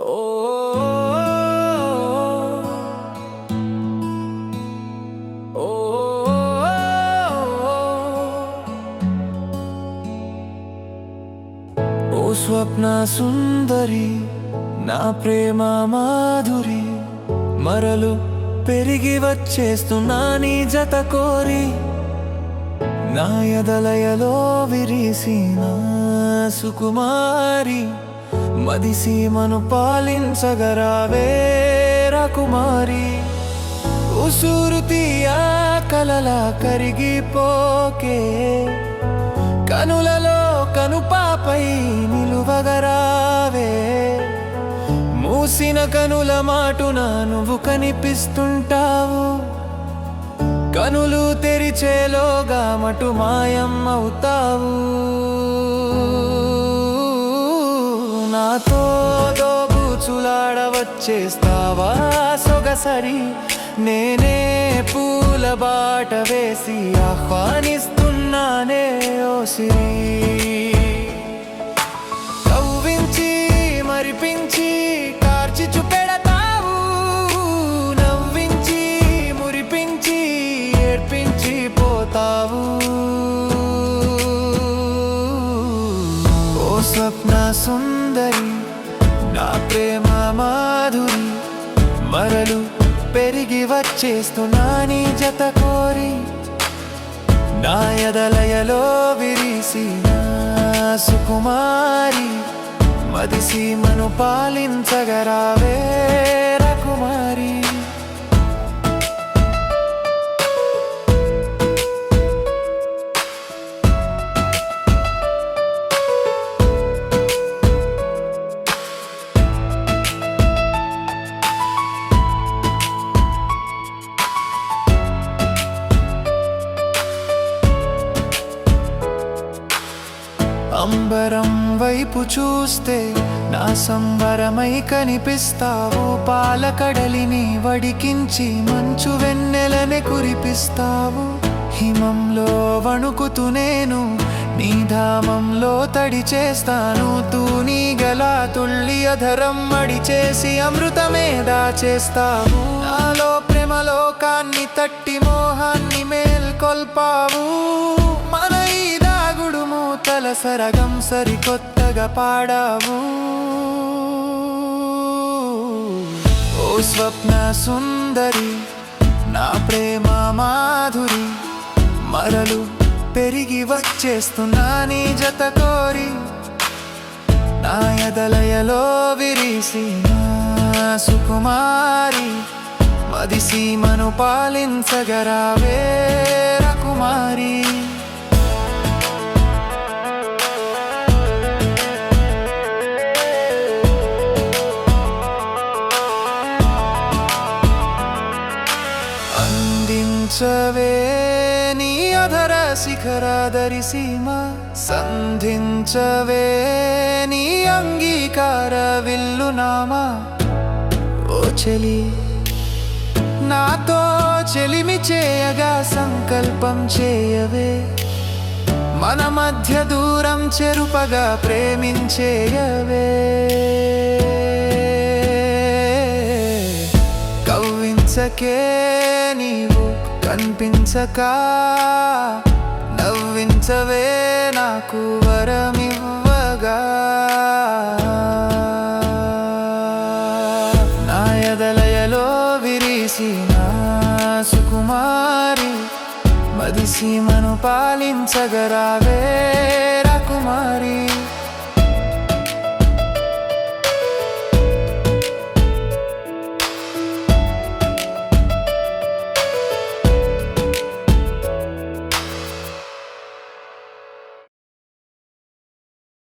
ఓ స్వప్న సుందరి నా ప్రేమ మాధురి మరలు పెరిగి వచ్చేస్తున్నా నీ జత కోరి నా విరిసిన సుకుమారి. మదిసీమను పాలించగరావే కుమారి ఉసూరు తీయా కలలా కరిగిపోకే. కనులలో కనుపాపై నిలువగరావే. మూసిన కనుల మాటున నువ్వు కనిపిస్తుంటావు. కనులు తెరిచేలోగా మటు మాయం అవుతావు. నాతో దోబూచులాడవచ్చేస్తావా సొగసరి నేనే పూల బాట వేసి ఆహ్వానిస్తున్నానే ఓ సిరి. కవ్వించి మరిపించి కార్చి చూపెడతావు. నవ్వించి మురిపించి ఏడ్పించి పోతావు. ఓ స్వప్న సుందరి నా ప్రేమ మాధురి మరలు పెరిగి వచ్చేస్తున్నా నీ జత కోరి. నా ఎదలయలో విరిసి సుకుమారి మదిసీమను పాలించగరావే కుమారి అంబరం వైపు చూస్తే నా సంబరమై కనిపిస్తావు. పాలకడలిని వడికించి మంచు వెన్నెలనే కురిపిస్తావు. హిమంలో వణుకుతూ నేను నీ ధామంలో తడి చేస్తాను. తూనీ గలా తుళ్ళి అధరం మడి చేసి అమృతమే దాచేస్తావు. నాలో ప్రేమలోకాన్ని తట్టి మోహాన్ని మేల్కొల్పావు. సరగం సరికొత్తగా పాడావు. ఓ స్వప్న సుందరి నా ప్రేమ మాధురి మరలు పెరిగి వచ్చేస్తున్నా నీ జత కోరి. నా ఎదలయలో విరిసి సుకుమారి మదిసీమను పాలించగరావే కుమారి అందించవే నీ అధర శిఖరాదరి సీమ సంధించవే. నీ అంగీకార విల్లునామా. ఓ చెలి నాతో చెలిమి చేయగా సంకల్పం చేయవే. మన మధ్య దూరం చెరుపగా ప్రేమించేయవే. కవ్వించకే కనిపించక నవ్వించవే నాకు వరమివ్వగా. నా ఎదలయలో విరిసిన సుకుమారి మదిసీమను పాలించగరావే